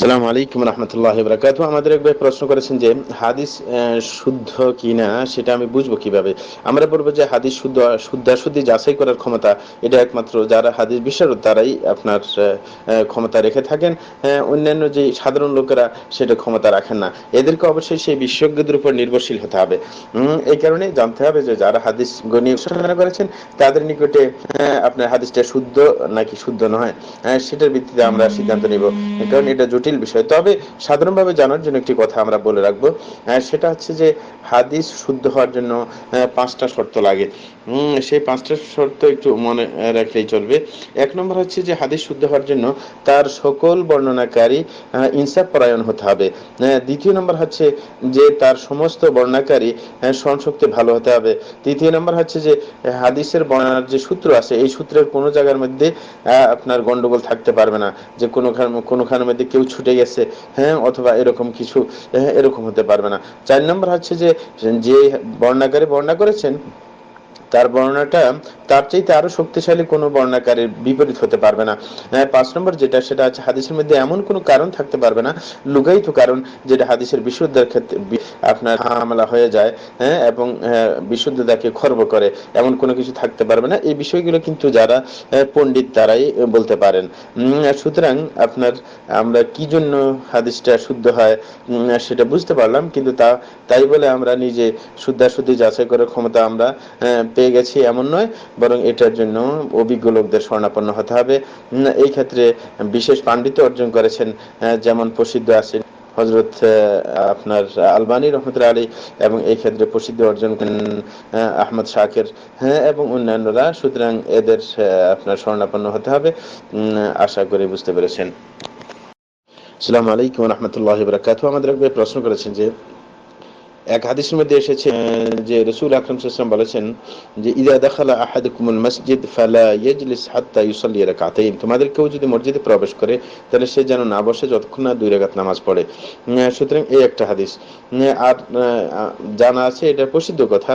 সালাম আলাইকুম রহমতুল্লাহ বরাকাতু আমাদের এক ভাই প্রশ্ন করেছেন যে, হাদিস শুদ্ধ কিনা সেটা আমি বুঝব কীভাবে? আমরা বলব যে, হাদিস শুদ্ধ, শুদ্ধাশুদ্ধি যাচাই করার ক্ষমতা এটা একমাত্র যারা হাদিস বিশারদ তারাই আপনার ক্ষমতা রেখে থাকেন। অন্যান্য যে সাধারণ লোকেরা সেটা ক্ষমতা রাখেন না। এদেরকে অবশ্যই সেই বিশেষজ্ঞদের উপর নির্ভরশীল হতে হবে। এই কারণে জানতে হবে যে, যারা হাদিস সূচনা করেছেন, তাদের নিকটে আপনার হাদিসটা শুদ্ধ নাকি শুদ্ধ নয় সেটার ভিত্তিতে আমরা সিদ্ধান্ত নিব। কারণ এটা জটিল বিষয়। তবে সাধারণভাবে জানার জন্য একটি কথা আমরা বলে রাখব সেটা হচ্ছে যে হাদিস শুদ্ধ হওয়ার জন্য পাঁচটা শর্ত লাগে। সেই পাঁচটা শর্ত একটু মনে রাখলেই চলবে। এক নম্বর হচ্ছে যে হাদিস শুদ্ধ হওয়ার জন্য তার সকল বর্ণনাকারী ইনসাফ পরায়ণ হতে হবে। দ্বিতীয় নম্বর হচ্ছে যে তার সমস্ত বর্ণাকারী স্মরণশক্তি ভালো হতে হবে। তৃতীয় নম্বর হচ্ছে যে হাদিসের বর্ণনার যে সূত্র আছে, এই সূত্রের কোনো জায়গার মধ্যে আপনার গন্ডগোল থাকতে পারবে না। যে কোনো কোনোখানের মধ্যে কেউ ছুটে গেছে হ্যাঁ অথবা এরকম কিছু হ্যাঁ, এরকম হতে পারবে না। চার নম্বর হচ্ছে যে যে বর্ণাকারী বর্ণনা করেছেন তার বর্ণনাটা তার চাইতে আরও শক্তিশালী কোনো বর্ণাকারীর বিপরীত হতে পারবে না। পাঁচ নম্বর যেটা সেটা আছে হাদিসের মধ্যে এমন কোনো কারণ থাকতে পারবে না লুগায়িত কারণ যেটা হাদিসের বিশুদ্ধের ক্ষেত্রে আপনার হামলা হয়ে যায় হ্যাঁ এবং বিশুদ্ধতাকে খর্ব করে এমন কোনো কিছু থাকতে পারবে না। এই বিষয়গুলো কিন্তু যারা পণ্ডিত তারাই বলতে পারেন। সুতরাং আপনার আমরা কি জন্য হাদিসটা শুদ্ধ হয় সেটা বুঝতে পারলাম কিন্তু তা তাই বলে আমরা নিজে শুদ্ধাশুদ্ধি যাচাই করার ক্ষমতা আমরা আহ, পেয়ে গেছি এমন নয়, বরং এটার জন্য অভিজ্ঞ লোকদের স্বর্ণাপন্ন হতে হবে। এই ক্ষেত্রে বিশেষ পাণ্ডিত্য অর্জন করেছেন যেমন প্রসিদ্ধ আছেন হজরত আপনার আলবানী রহমতুল্লাহ আলী এবং এই ক্ষেত্রে প্রসিদ্ধি অর্জন করেন আহমদ শাকের হ্যাঁ এবং অন্যান্যরা। সুতরাং এদের আপনার স্বর্ণাপন্ন হতে হবে। আশা করি বুঝতে পেরেছেন। আসসালামু আলাইকুম রহমতুল্লাহ আমাদের প্রশ্ন করেছেন যে এক হাদিসের মধ্যে এসেছে যে রসুল আকরম সাল্লাম বলেছেন যে ইদা দেখালা আহাদুকুমুল মসজিদ ফালা ইয়াজলিস হাত্তা ইউসাল্লি রাকাতাইন। তোমাদের কেউ যদি মসজিদে প্রবেশ করে তাহলে সে যেন না বসে যতক্ষণ না দুই রাকাত নামাজ পড়ে। সুতরাং এই একটা হাদিস। আর জানা আছে এটা প্রসিদ্ধ কথা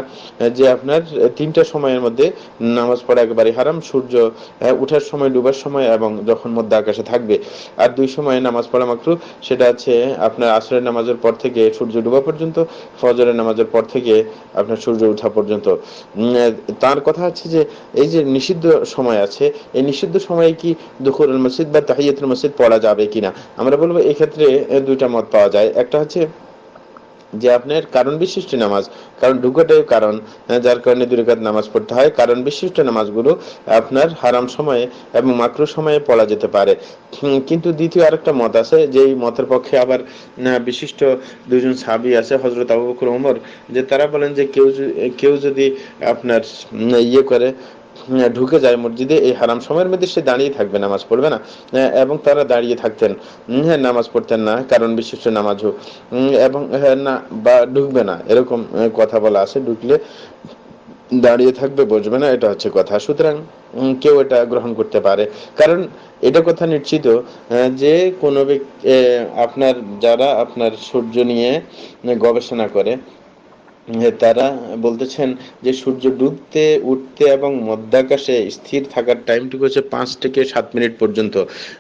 যে আপনার তিনটা সময়ের মধ্যে নামাজ পড়া একেবারে হারাম। সূর্য আহ, উঠার সময় ডুবার সময় এবং যখন মধ্যে আকাশে থাকবে। আর দুই সময়ে নামাজ পড়া মাত্র সেটা আছে আপনার আসরের নামাজের পর থেকে সূর্য ডুবা পর্যন্ত। ফজরের নামাজের পর থেকে আপনার সূর্য ওঠা পর্যন্ত। তার কথা হচ্ছে যে, এই যে নিষিদ্ধ সময় আছে, এই নিষিদ্ধ সময়ে কি দুখরুল মসজিদ বা তাহিয়াতুল মসজিদ পড়া যাবে কিনা? আমরা বলব এক্ষেত্রে দুইটা মত পাওয়া যায়। একটা হচ্ছে যে আপনার কারণ বিশিষ্ট নামাজ, কারণ ঢুকাটাই কারণ যার কারণে দুই রাকাত নামাজ পড়তে হয়, কারণ বিশিষ্ট নামাজগুলো আপনার হারাম সময়ে এবং মাকরু সময়ে পড়া যেতে পারে। কিন্তু দ্বিতীয় আরেকটা মত আছে যে এই মতের পক্ষে আবার বিশিষ্ট দুজন সাবি আছে হজরত আবু বকর ওমর যে তারা বলেন যে কেউ কেউ যদি আপনার ইয়ে করে ঢুকে যায় মসজিদে এই হারাম সময়ের মধ্যে সে দাঁড়িয়ে থাকবে নামাজ পড়বে না। এবং তারা দাঁড়িয়ে থাকতেন। হ্যাঁ নামাজ পড়তেন না কারণ বিশিষ্ট নামাজ হোক এবং হ্যাঁ, না বা ঢুকবে না এরকম কথা বলা আছে। ঢুকলে দাঁড়িয়ে থাকবে বসবে না এটা হচ্ছে কথা। সুতরাং কেউ এটা গ্রহণ করতে পারে। কারণ এটা কথা নিশ্চিত যে কোনো ব্যক্তি আপনার যারা আপনার সূর্য নিয়ে গবেষণা করে তারা বলতেছেন যে সূর্য ডুবতে উঠতে এবং মধ্যাকাশে স্থির থাকার টাইমটুকু হচ্ছে পাঁচ থেকে সাত মিনিট পর্যন্ত।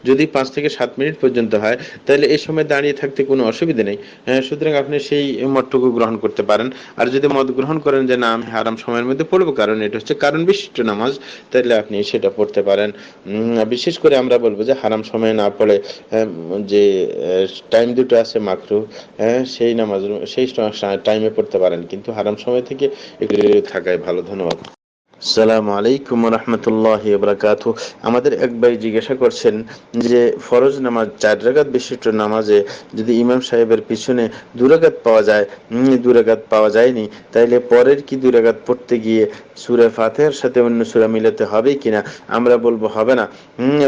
যদি পাঁচ থেকে সাত মিনিট পর্যন্ত হয় তাহলে এই সময় দাঁড়িয়ে থাকতে কোনো অসুবিধা নেই। হ্যাঁ, সুতরাং আপনি সেই মতটুকু গ্রহণ করতে পারেন। আর যদি মত গ্রহণ করেন যে না আমি হারাম সময়ের মধ্যে পড়ব কারণ এটা হচ্ছে কারণ বিশিষ্ট নামাজ তাহলে আপনি সেটা পড়তে পারেন। বিশেষ করে আমরা বলব যে হারাম সময়ে না পড়ে যে টাইম দুটো আছে মাকরু হ্যাঁ সেই নামাজ সেই টাইমে পড়তে পারেন। কিন্তু হারাম সময় থেকে একটু থাকাই ভালো ধন্যবাদ। সালামু আলাইকুম রহমতুল্লাহ বরাকাতু আমাদের এক ভাই জিজ্ঞাসা করছেন যে ফরজ নামাজ চার রাগাত বিশিষ্ট নামাজে যদি ইমাম সাহেবের পিছনে দুরাগাত পাওয়া যায় উম, দুরাগাত পাওয়া যায়নি তাইলে পরের কি দুরাগাত পড়তে গিয়ে সুরে ফাতেহার সাথে অন্য সুরা মিলাতে হবে কিনা? আমরা বলব হবে না।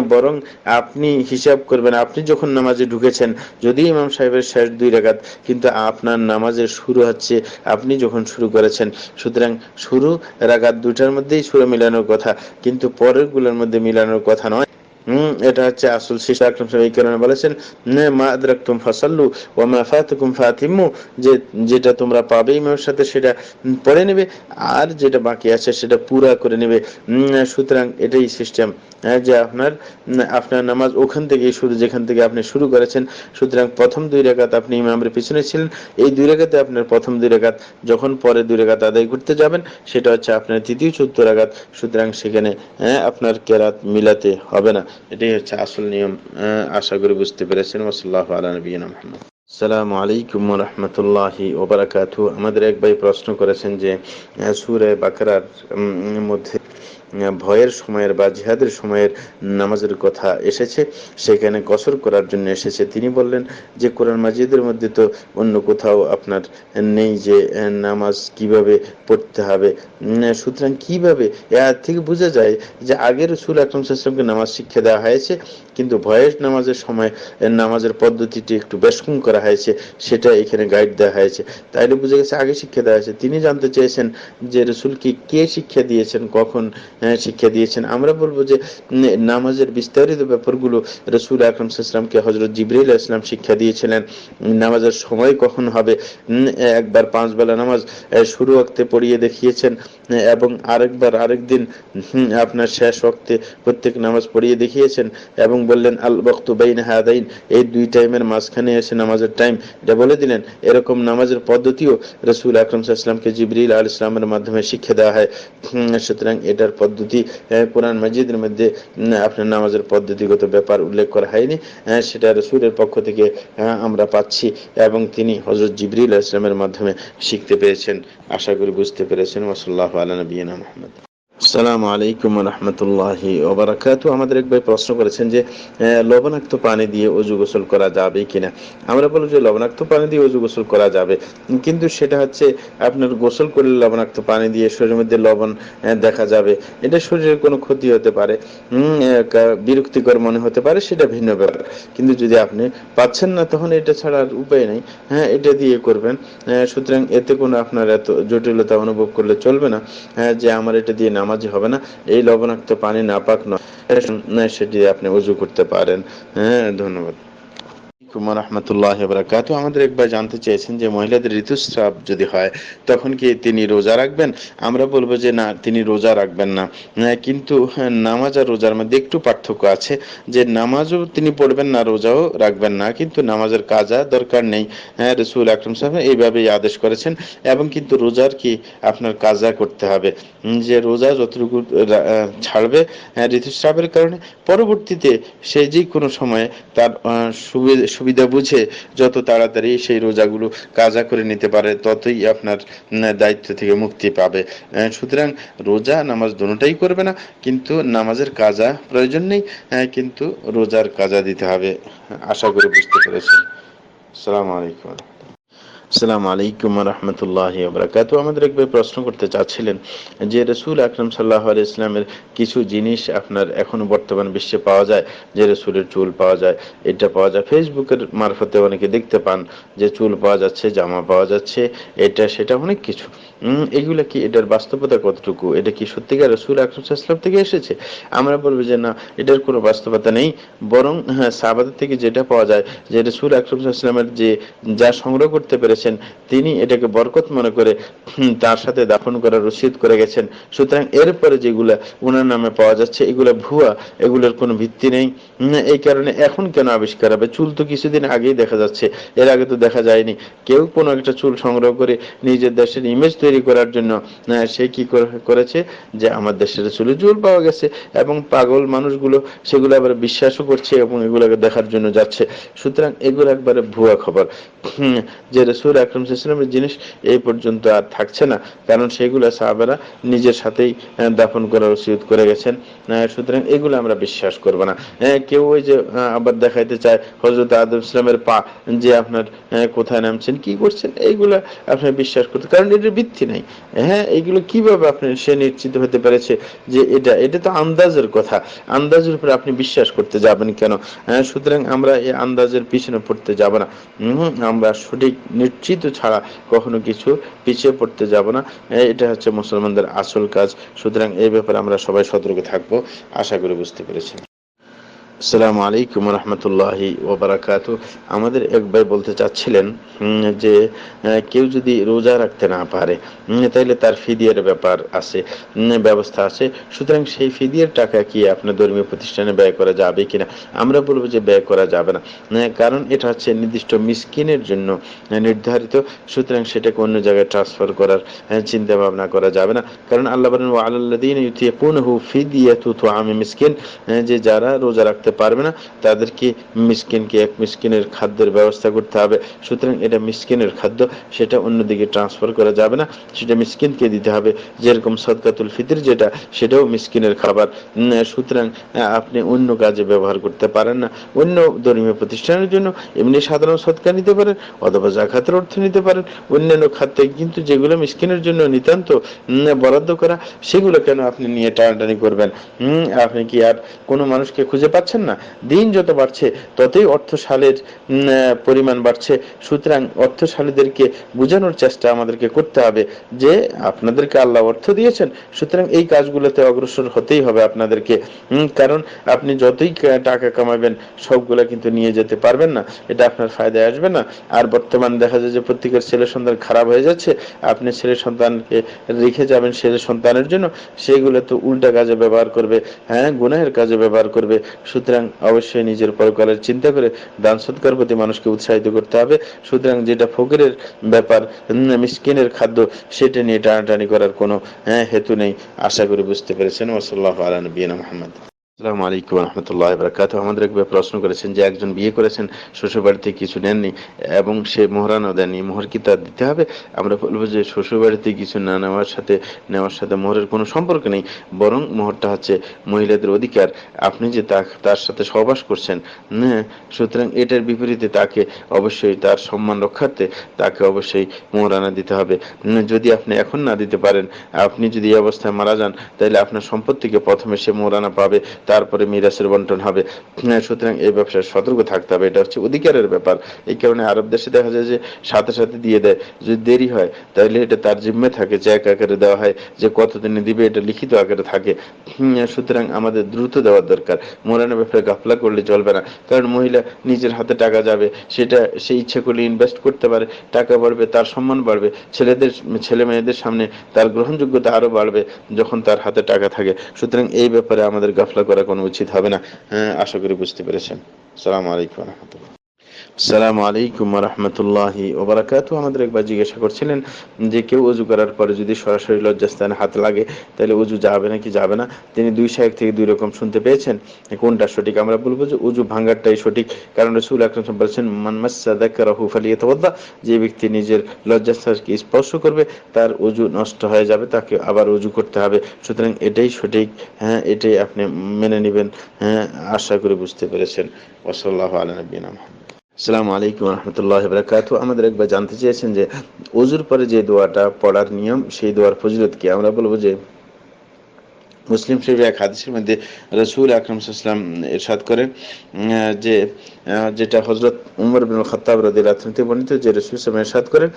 বরং আপনি হিসাব করবেন আপনি যখন নামাজে ঢুকেছেন যদি ইমাম সাহেবের শেষ দুই রাগাত কিন্তু আপনার নামাজের শুরু হচ্ছে আপনি যখন শুরু করেছেন সুতরাং শুরু রাগাত দুটার মধ্যেই সুরে মিলানোর কথা কিন্তু পরেরগুলোর মধ্যে মিলানোর কথা নয়। এটা হচ্ছে আসল শিশু আকরাম সাহেব বলেছেন মা আদরাকতুম ফাসাল্লু ওয়া মা ফাতাকুম ফাতিমু যে যেটা তোমরা পাবে ইমামের সাথে সেটা পড়ে নেবে আর যেটা বাকি আছে সেটা পুরা করে নেবে। সুতরাং এটাই সিস্টেম। যে আপনার আপনার নামাজ ওখান থেকে শুরু যেখান থেকে আপনি শুরু করেছেন সুতরাং প্রথম দুই রেখাত আপনি ইমামের পিছনে ছিলেন এই দুই রেখাতে আপনার প্রথম দুই রেখাত যখন পরে দুই রেখাত আদায় করতে যাবেন সেটা হচ্ছে আপনার তৃতীয় চতুর্থ রাগাত সুতরাং সেখানে হ্যাঁ, আপনার কেরাত মিলাতে হবে না। এটাই হচ্ছে আসল নিয়ম আশা করি বুঝতে পেরেছেন। ওসল্লাহ আলা নবীনা সালামু আলাইকুম রহমতুল্লাহি ওবরাকাতু আমাদের এক ভাই প্রশ্ন করেছেন যে সুরে বাকরার মধ্যে ভয়ের সময়ের বা জিহাদের সময়ের নামাজের কথা এসেছে, সেখানে কসর করার জন্য এসেছে। তিনি বললেন যে, কোরআন মাজিদের মধ্যে তো অন্য কোথাও আপনার নেই যে, নামাজ কীভাবে পড়তে হবে। সুতরাং কীভাবে? এর থেকে বোঝা যায় যে আগের রসুল আকরম সাল্লামকে নামাজ শিক্ষা দেওয়া হয়েছে, কিন্তু ভয়ের নামাজের সময় নামাজের পদ্ধতিটি একটু বেশকুম করা হয়েছে, সেটা এখানে গাইড দেওয়া হয়েছে। তাইলে বুঝে গেছে আগে শিক্ষা দেওয়া হয়েছে। তিনি জানতে চেয়েছেন যে, রসুলকে কে শিক্ষা দিয়েছেন, কখন শিক্ষা দিয়েছেন। আমরা বলব যে নামাজের বিস্তারিত ব্যাপারগুলো রসুল আকরম সাল্লামকে হজরত জিবরিল ইসলাম শিক্ষা দিয়েছিলেন। নামাজের সময় কখন হবে? একবার পাঁচ বেলা নামাজ শুরু ওয়াক্তে পড়িয়ে দেখিয়েছেন এবং আরেকবার আরেকদিন আপনার শেষ ওয়াক্তে প্রত্যেক নামাজ পড়িয়ে দেখিয়েছেন এবং বললেন, আল বক্ত বাইন হাদাইন। এই দুই টাইমের মাঝখানে এসে নামাজের টাইম। এটা বলে দিলেন, এরকম নামাজের পদ্ধতিও রসুল আকরম ইসলামকে জিবরিল আল ইসলামের মাধ্যমে শিক্ষা দেওয়া হয়। সুতরাং এটার পদ্ধতি কোরআন মসজিদের মধ্যে আপনার নামাজের পদ্ধতিগত ব্যাপার উল্লেখ করা হয়নি সেটা রসুলের পক্ষ থেকে আমরা পাচ্ছি এবং তিনি হজরত জিবরিল ইসলামের মাধ্যমে শিখতে পেরেছেন। আশা করি বুঝতে পেরেছেন। ওসল্লাহ আলা নবীনা মোহাম্মদ। আসসালামু আলাইকুম রহমতুল্লাহি ওবরাকাতু। আমাদের এক ভাই প্রশ্ন করেছেন যে লবণাক্ত পানি দিয়ে অজু গোসল করা যাবে কিনা? আমরা বলব যে, লবণাক্ত পানি দিয়ে অজু গোসল করা যাবে। কিন্তু সেটা হচ্ছে আপনার গোসল করলে লবণাক্ত পানি দিয়ে শরীরের মধ্যে লবণ দেখা যাবে। এটা শরীরের কোনো ক্ষতি হতে পারে। বিরক্তিকর মনে হতে পারে, সেটা ভিন্ন ব্যাপার। কিন্তু যদি আপনি পাচ্ছেন না, তখন এটা ছাড়া আর উপায় নেই। হ্যাঁ এটা দিয়ে করবেন। সুতরাং এতে কোনো আপনার এত জটিলতা অনুভব করলে চলবে না। যে আমার এটা দিয়ে নামাজি হবে না। এই লবণাক্ত পানি নাপাক নয়। সেটি আপনি উজু করতে পারেন। হ্যাঁ ধন্যবাদ। রহমতুল্লাহ বরাকাত আমাদের একবার জানতে চেয়েছেন যে মহিলাদের ঋতুস্রাব যদি হয় তখন কি তিনি রোজা রাখবেন? আমরা বলব যে না তিনি রোজা রাখবেন না। কিন্তু নামাজ আর রোজার মধ্যে একটু পার্থক্য আছে যে নামাজও তিনি পড়বেন না রোজাও রাখবেন না কিন্তু নামাজের কাজা দরকার নেই। হ্যাঁ রসুল আকরম সাহেব এইভাবেই আদেশ করেছেন এবং কিন্তু রোজার কি আপনার কাজা করতে হবে? যে রোজা যতটুকু ছাড়বে হ্যাঁ, ঋতুস্রাবের কারণে পরবর্তীতে সে যে কোনো সময়ে তার আহ, সুবি- সুবিধা বুঝে যত তাড়াতাড়ি সেই রোজাগুলো কাজা করে নিতে পারে, ততই আপনার দায়িত্ব থেকে মুক্তি পাবে। সুতরাং রোজা নামাজ দুটাই করবে না, কিন্তু নামাজের কাজা প্রয়োজন নেই কিন্তু রোজার কাজা দিতে হবে। আশা করি বুঝতে পেরেছেন। আসসালামু আলাইকুম। আসসালামু আলাইকুম রহমতুল্লাহ আবরাকাত আমাদের একবার প্রশ্ন করতে চাচ্ছিলেন যে রসুল আকরম সাল্লাহ ইসলামের কিছু জিনিস আপনার এখনও বর্তমান বিশ্বে পাওয়া যায়? যে রসুলের চুল পাওয়া যায়, এটা পাওয়া যায়। ফেসবুকের মারফতে অনেকে দেখতে পান যে চুল পাওয়া যাচ্ছে, জামা পাওয়া যাচ্ছে, এটা, সেটা অনেক কিছু। এগুলা কি এটার বাস্তবতা কতটুকু? এটা কি সত্যিকার রসুল আকরম থেকে এসেছে? আমরা বলব যে না, এটার কোনো বাস্তবতা নেই। বরং হ্যাঁ থেকে যেটা পাওয়া যায় যে রসুল আকরম ইসলামের যে, যা সংগ্রহ করতে পেরেছেন, তিনি এটাকে বরকত মনে করে তার সাথে দাফন করার রসিদ করে গেছেন। সুতরাং এরপরে যেগুলা ওনার নামে পাওয়া যাচ্ছে, এগুলা ভুয়া, এগুলোর কোনো ভিত্তি নেই। এই কারণে এখন কেন আবিষ্কার হবে? চুল তো কিছুদিন আগেই দেখা যাচ্ছে। এর আগে তো দেখা যায়নি। কেউ কোনো একটা চুল সংগ্রহ করে নিজের দেশের ইমেজ তৈরি করার জন্য সে কি করেছে? যে আমার দেশের চুলে চুল পাওয়া গেছে এবং পাগল মানুষগুলো সেগুলো আবার বিশ্বাসও করছে এবং এগুলোকে দেখার জন্য যাচ্ছে। সুতরাং এগুলো একবারে ভুয়া খবর। যে রসুল আকরম ইসলামের জিনিস এই পর্যন্ত আর থাকছে না, কারণ সেগুলো সাহাবেরা নিজের সাথেই দাফন করার ওসিয়ত করে গেছেন। সুতরাং এগুলো আমরা বিশ্বাস করব না। কেউ ওই যে আবার দেখাইতে চায় হজরত আদম ইসলামের পা যে আপনার কোথায় নামছেন, কি করছেন, এইগুলো আপনি বিশ্বাস করতে কারণ এটার ভিত্তি নাই। হ্যাঁ এইগুলো কীভাবে আপনি সে নিশ্চিত হতে পেরেছে যে এটা এটা তো আন্দাজের কথা। আন্দাজের উপরে আপনি বিশ্বাস করতে যাবেন কেন? হ্যাঁ, সুতরাং আমরা এই আন্দাজের পিছনে পড়তে যাব না। আমরা সঠিক নিশ্চিত ছাড়া কখনো কিছু পিছিয়ে পড়তে যাব না। এটা হচ্ছে মুসলমানদের আসল কাজ। সুতরাং এই ব্যাপারে আমরা সবাই সতর্ক থাকব। আশা করি বুঝতে পেরেছি আসসালামু আলাইকুম রহমতুল্লাহি ওবরাকাত আমাদের এক ভাই বলতে চাচ্ছিলেন যে কেউ যদি রোজা রাখতে না পারে তাহলে তার ফিদিয়ার ব্যাপার আছে ব্যবস্থা আছে। সুতরাং সেই ফিদিয়ার টাকা কি আপনার ধর্মীয় প্রতিষ্ঠানে ব্যয় করা যাবে কিনা? আমরা বলব যে ব্যয় করা যাবে না। কারণ এটা হচ্ছে নির্দিষ্ট মিসকিনের জন্য নির্ধারিত। সুতরাং সেটাকে অন্য জায়গায় ট্রান্সফার করার চিন্তা ভাবনা করা যাবে না। কারণ আল্লাহ বলেন আল্লাদিন ইউতিয়াকুনহু ফিদিয়াতু তুআমি মিসকিন যে যারা রোজা রাখতে পারবে না। তাদেরকে মিসকিনকে এক মিসকিনের খাদ্যের ব্যবস্থা করতে হবে। সুতরাং এটা মিসকিনের খাদ্য, সেটা অন্যদিকে ট্রান্সফার করা যাবে না। সেটা মিসকিনকে দিতে হবে। যেরকম সদকাতুল ফিতর যেটা, সেটাও মিসকিনের খাবার। সুতরাং আপনি অন্য কাজে ব্যবহার করতে পারেন না। অন্য ধর্মীয় প্রতিষ্ঠানের জন্য এমনি সাধারণ সৎকা নিতে পারেন অথবা জাকাতের অর্থ নিতে পারেন। অন্যান্য খাতে কিন্তু যেগুলো মিসকিনের জন্য নিতান্ত বরাদ্দ করা, সেগুলো কেন আপনি নিয়ে টানাটানি করবেন? আপনি কি আর কোনো মানুষকে খুঁজে পাচ্ছেন না। দিন যত বাড়ছে, ততই অর্থশালের পরিমাণ বাড়ছে। সুতরাং অর্থশালীদেরকে বোঝানোর চেষ্টা আমাদেরকে করতে হবে যে আপনাদেরকে আল্লাহ অর্থ দিয়েছেন, সুতরাং এই কাজগুলোতে অগ্রসর হতেই হবে আপনাদেরকে। কারণ আপনি যতই টাকা কামাবেন, সবগুলা কিন্তু নিয়ে যেতে পারবেন না। এটা আপনার ফায়দায় আসবে না। আর বর্তমান দেখা যায় যে প্রত্যেকের ছেলে সন্তান খারাপ হয়ে যাচ্ছে। আপনি ছেলে সন্তানকে রেখে যাবেন ছেলে সন্তানের জন্য, সেগুলো তো উল্টা কাজে ব্যবহার করবে হ্যাঁ গুনাহের কাজে ব্যবহার করবে। সুতরাং অবশ্যই নিজের পরকালের চিন্তা করে দান সৎকার প্রতি মানুষকে উৎসাহিত করতে হবে। সুতরাং যেটা ফকিরের ব্যাপার মিসকিনের খাদ্য, সেটা নিয়ে টানাটানি করার কোনো হ্যাঁ হেতু নেই। আশা করি বুঝতে পেরেছেন। ওসল্লাহ আলা নবীনা মোহাম্মদ। আসসালামু আলাইকুম রহমতুল্লাহ বরকাত আমাদের এক প্রশ্ন করেছেন যে একজন বিয়ে করেছেন শ্বশুর বাড়িতে কিছু নেননি এবং সে মোহরানও দেননি, মোহর কি তার দিতে হবে? আমরা বলব যে শ্বশুর বাড়িতে কিছু না নেওয়ার সাথে নেওয়ার সাথে মোহরের কোনো সম্পর্ক নেই, বরং মোহরটা হচ্ছে মহিলাদের অধিকার। আপনি যে তার সাথে সহবাস করছেন সুতরাং এটার বিপরীতে তাকে অবশ্যই তার সম্মান রক্ষার্থে তাকে অবশ্যই মোহরানা দিতে হবে। যদি আপনি এখন না দিতে পারেন, আপনি যদি এই অবস্থায় মারা যান, তাহলে আপনার সম্পত্তিকে প্রথমে সে মোহরানা পাবে। তারপরে মিরাসের বন্টন হবে। হ্যাঁ, সুতরাং এই ব্যবসায় সতর্ক থাকতে হবে এটা হচ্ছে অধিকারের ব্যাপার। এই কারণে আরব দেশে দেখা যায় যে সাথে সাথে দিয়ে দেয়। যদি দেরি হয় তাহলে এটা তার জিম্মে থাকে চেক আকারে দেওয়া হয় যে কতদিনে দিবে এটা লিখিত আকারে থাকে। সুতরাং আমাদের দ্রুত দেওয়ার দরকার। মোরানের ব্যাপারে গাফলা করলে চলবে না। কারণ মহিলা নিজের হাতে টাকা যাবে সেটা সে ইচ্ছে করলে ইনভেস্ট করতে পারে টাকা বাড়বে তার সম্মান বাড়বে। ছেলেদের ছেলে মেয়েদের সামনে তার গ্রহণযোগ্যতা আরও বাড়বে যখন তার হাতে টাকা থাকে। সুতরাং এই ব্যাপারে আমাদের গাফলা করা কোনো উচিত হবে না। হ্যাঁ, আশা করি বুঝতে পেরেছেন। সালাম আলাইকুম রহমতুল্লাহ। সালাম আলাইকুম রহমতুল্লাহি ওবরাকাতু আমাদের একবার জিজ্ঞাসা করছিলেন যে, কেউ উজু করার পরে যদি সরাসরি লজ্জাস্থানে হাত লাগে, তাহলে উজু যাবে নাকি যাবে না? তিনি দুই সাইড থেকে দুই রকম শুনতে পেয়েছেন। কোনটা সঠিক? আমরা বলব যে, উজু ভাঙ্গারটাই সঠিক। কারণ রসুল আকরম বলেছেন, মান মাসসা যাকারাহু ফালিয়াতাওয়াদ্দা যে ব্যক্তি নিজের লজ্জাস্থানকে স্পর্শ করবে, তার উজু নষ্ট হয়ে যাবে, তাকে আবার উজু করতে হবে। সুতরাং এটাই সঠিক। হ্যাঁ এটাই আপনি মেনে নেবেন। হ্যাঁ আশা করি বুঝতে পেরেছেন। ওসল্লাহ আলা নবীনা আসসালামু আলাইকুম রহমতুল্লাহ বরকাত আমাদের একবার জানতে চেয়েছেন যে অজুর পরে যে দোয়াটা পড়ার নিয়ম, সেই দোয়ার ফজিলত কি? আমরা বলব যে মুসলিম শরীফের এক হাদিসের মধ্যে রসুল আকরম ইসলাম ইরশাদ করেন যে যেটা হজরত উমর বিন খতাব رسول থেকে বর্ণিত যে وسلم ইসলাম ইরশাদ করেন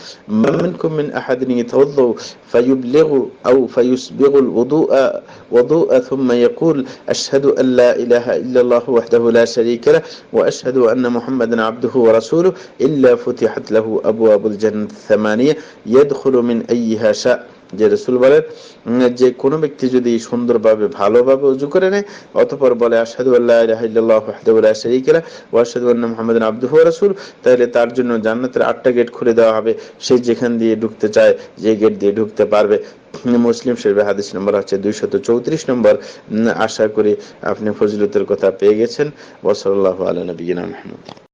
মামিন কুমিন আহাদিন ইতাউদ্দু ফায়ুবলিগু আও ফায়ুসবিগু الوضوء وضوء ثم يقول أشهد أن لا إله إلا الله وحده لا شريك له وأشهد أن محمدا عبده ورسوله إلا فتحت له أبواب الجنة الثمانية يدخل من أيها شاء যে রসুল বলেন যে কোনো ব্যক্তি যদি সুন্দরভাবে, ভালোভাবে উজু করে নেয়, অতঃপর বলে মুহাম্মাদান আবদুহু ওয়া রাসূলুহু। তাহলে তার জন্য জান্নাতের আটটা গেট খুলে দেওয়া হবে। সে যেখান দিয়ে ঢুকতে চায়, যে গেট দিয়ে ঢুকতে পারবে। মুসলিম শরীফে হাদিস নম্বর হচ্ছে দুইশত চৌত্রিশ নম্বর। আশা করি আপনি ফজিলতের কথা পেয়ে গেছেন। ওসল্লাহ আলা নবীনা মুহাম্মদ।